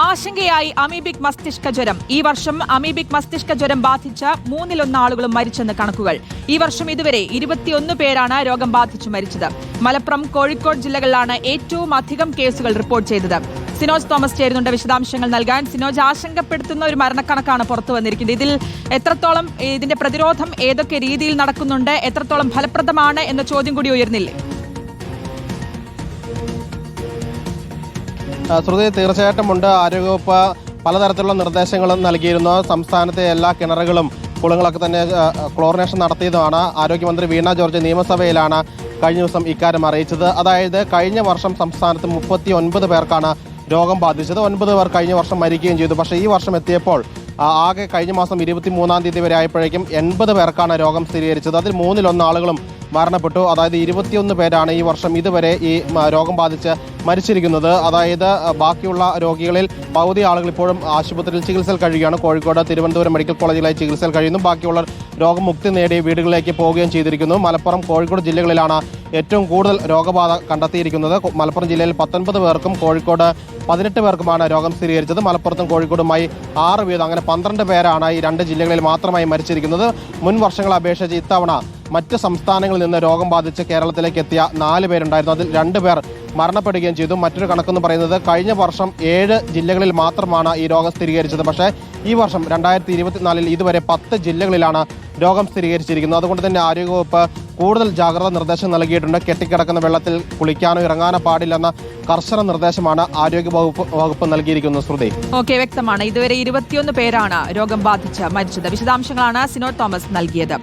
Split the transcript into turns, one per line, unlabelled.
ആശങ്കയായി amoebic മസ്തിഷ്ക ജ്വരം. ഈ വർഷം അമീബിക് മസ്തിഷ്ക ജ്വരം ബാധിച്ച മൂന്നിലൊന്ന് ആളുകളും മരിച്ചെന്ന് കണക്കുകൾ. ഈ വർഷം ഇതുവരെ ഇരുപത്തിയൊന്ന് പേരാണ് രോഗം ബാധിച്ചു മരിച്ചത്. മലപ്പുറം കോഴിക്കോട് ജില്ലകളിലാണ് ഏറ്റവും അധികം കേസുകൾ റിപ്പോർട്ട് ചെയ്തത്. സിനോജ് തോമസ് ചേരുന്നുണ്ട് വിശദാംശങ്ങൾ നൽകാൻ. സിനോജ് ആശങ്കപ്പെടുത്തുന്ന ഒരു മരണക്കണക്കാണ് പുറത്തു വന്നിരിക്കുന്നത്. ഇതിൽ എത്രത്തോളം ഇതിന്റെ പ്രതിരോധം ഏതൊക്കെ രീതിയിൽ നടക്കുന്നുണ്ട് എത്രത്തോളം ഫലപ്രദമാണ് എന്ന ചോദ്യം കൂടി ഉയർന്നില്ലേ?
ശ്രുതി തീർച്ചയായിട്ടും ഉണ്ട്. ആരോഗ്യവകുപ്പ് പലതരത്തിലുള്ള നിർദ്ദേശങ്ങളും നൽകിയിരുന്നു. സംസ്ഥാനത്തെ എല്ലാ കിണറുകളും കുളങ്ങളൊക്കെ തന്നെ ക്ലോറിനേഷൻ നടത്തിയതുമാണ്. ആരോഗ്യമന്ത്രി വീണ ജോർജ് നിയമസഭയിലാണ് കഴിഞ്ഞ ദിവസം ഇക്കാര്യം അറിയിച്ചത്. അതായത് കഴിഞ്ഞ വർഷം സംസ്ഥാനത്ത് മുപ്പത്തി ഒൻപത് പേർക്കാണ് രോഗം ബാധിച്ചത്. ഒൻപത് പേർ കഴിഞ്ഞ വർഷം മരിക്കുകയും ചെയ്തു. പക്ഷേ ഈ വർഷം എത്തിയപ്പോൾ ആകെ കഴിഞ്ഞ മാസം ഇരുപത്തി മൂന്നാം തീയതി വരെ ആയപ്പോഴേക്കും എൺപത് പേർക്കാണ് രോഗം സ്ഥിരീകരിച്ചത്. അതിൽ മൂന്നിലൊന്ന് ആളുകളും മരണപ്പെട്ടു. അതായത് ഇരുപത്തിയൊന്ന് പേരാണ് ഈ വർഷം ഇതുവരെ ഈ രോഗം ബാധിച്ച് മരിച്ചിരിക്കുന്നത്. അതായത് ബാക്കിയുള്ള രോഗികളിൽ പകുതി ആളുകൾ ഇപ്പോഴും ആശുപത്രിയിൽ ചികിത്സയിൽ കഴിയുകയാണ്. കോഴിക്കോട് തിരുവനന്തപുരം മെഡിക്കൽ കോളേജിലായി ചികിത്സയിൽ കഴിയുന്നു. ബാക്കിയുള്ള രോഗമുക്തി നേടി വീടുകളിലേക്ക് പോവുകയും ചെയ്തിരിക്കുന്നു. മലപ്പുറം കോഴിക്കോട് ജില്ലകളിലാണ് ഏറ്റവും കൂടുതൽ രോഗബാധ കണ്ടെത്തിയിരിക്കുന്നത്. മലപ്പുറം ജില്ലയിൽ പത്തൊൻപത് പേർക്കും കോഴിക്കോട് പതിനെട്ട് പേർക്കുമാണ് രോഗം സ്ഥിരീകരിച്ചത്. മലപ്പുറത്തും കോഴിക്കോടുമായി ആറ് വീതം അങ്ങനെ പന്ത്രണ്ട് പേരാണ് ഈ രണ്ട് ജില്ലകളിൽ മാത്രമായി മരിച്ചിരിക്കുന്നത്. മുൻ വർഷങ്ങളെ അപേക്ഷിച്ച് ഇത്തവണ മറ്റ് സംസ്ഥാനങ്ങളിൽ നിന്ന് രോഗം ബാധിച്ച് കേരളത്തിലേക്ക് എത്തിയ നാല് പേരുണ്ടായിരുന്നു. അതിൽ രണ്ട് പേർ മരണപ്പെടുകയും ചെയ്തു. മറ്റൊരു കണക്കെന്ന് പറയുന്നത് കഴിഞ്ഞ വർഷം ഏഴ് ജില്ലകളിൽ മാത്രമാണ് ഈ രോഗം സ്ഥിരീകരിച്ചത്. പക്ഷേ ഈ വർഷം രണ്ടായിരത്തി ഇരുപത്തിനാലിൽ ഇതുവരെ പത്ത് ജില്ലകളിലാണ് രോഗം സ്ഥിരീകരിച്ചിരിക്കുന്നത്. അതുകൊണ്ട് തന്നെ ആരോഗ്യവകുപ്പ് കൂടുതൽ ജാഗ്രത നിർദ്ദേശം നൽകിയിട്ടുണ്ട്. കെട്ടിക്കിടക്കുന്ന വെള്ളത്തിൽ കുളിക്കാനോ ഇറങ്ങാനോ പാടില്ലെന്ന കർശന നിർദ്ദേശമാണ് ആരോഗ്യ വകുപ്പ് വകുപ്പ് നൽകിയിരിക്കുന്നത്. ശ്രുതി.
ഓക്കെ വ്യക്തമാണ്. ഇതുവരെ ഇരുപത്തിയൊന്ന് പേരാണ് രോഗം ബാധിച്ച് മരിച്ചത്. വിശദാംശങ്ങളാണ് സിനോ തോമസ് നൽകിയത്.